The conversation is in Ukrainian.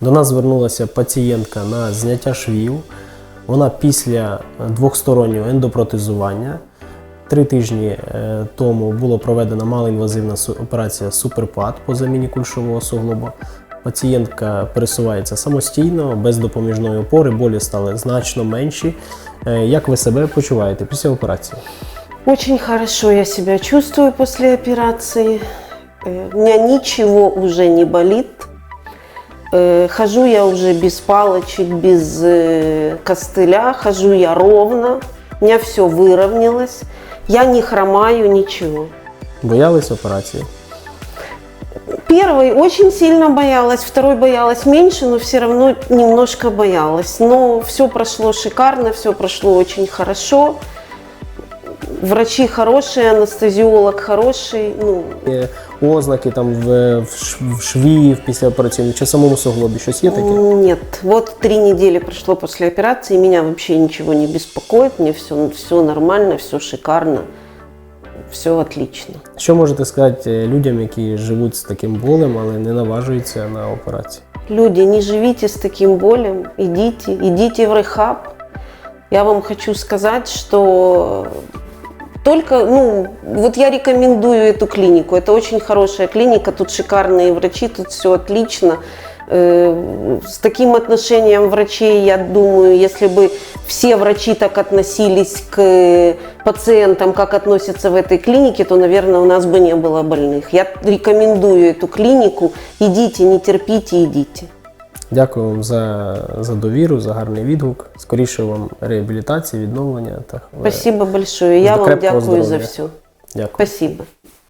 До нас звернулася пацієнтка на зняття швів. Вона після двохстороннього ендопротезування три тижні е, тому була проведена малоінвазивна операція Суперпад по заміні кульшового суглоба. Пацієнтка пересувається самостійно, без допоміжної опори, болі стали значно менші. Е, Як ви себе почуваєте після операції? Очень хорошо я себя чувствую после операции. Э, У меня ничего уже не болит. Э, Хожу я уже без палочек, без э, костыля. Хожу я ровно. У меня все выровнялось. Я не хромаю, ничего. Боялись операції? Первый очень сильно боялась, второй боялась меньше, но все равно немножко боялась. Но все прошло шикарно, все прошло очень хорошо. Врачи хорошие, анестезиолог хороший. Ну, Є ознаки там в, в, ш- в швів після операційного чи в самому суглобі щось є таке? Нет, вот три недели прошло после операции, меня вообще ничего не беспокоит, мне все, все нормально, все шикарно, все отлично. Що можете сказати е, людям, які живуть з таким болем, але не наважуються на операцію? Люди, не живите с таким болем, идите, идите в рехаб. Я вам хочу сказать, что только, ну, вот я рекомендую эту клинику. Это очень хорошая клиника, тут шикарные врачи, тут все отлично. Э, С таким отношением врачей, я думаю, если бы все врачи так относились к пациентам, как относятся в этой клинике, то, наверное, у нас бы не было больных. Я рекомендую эту клинику. Идите, не терпите, идите. Дякую вам за, за довіру, за гарний відгук. Скоріше вам реабілітації, відновлення та Спасибо большое. Я вам дякую дякую за здоров'я. все. Дякую. Спасибо.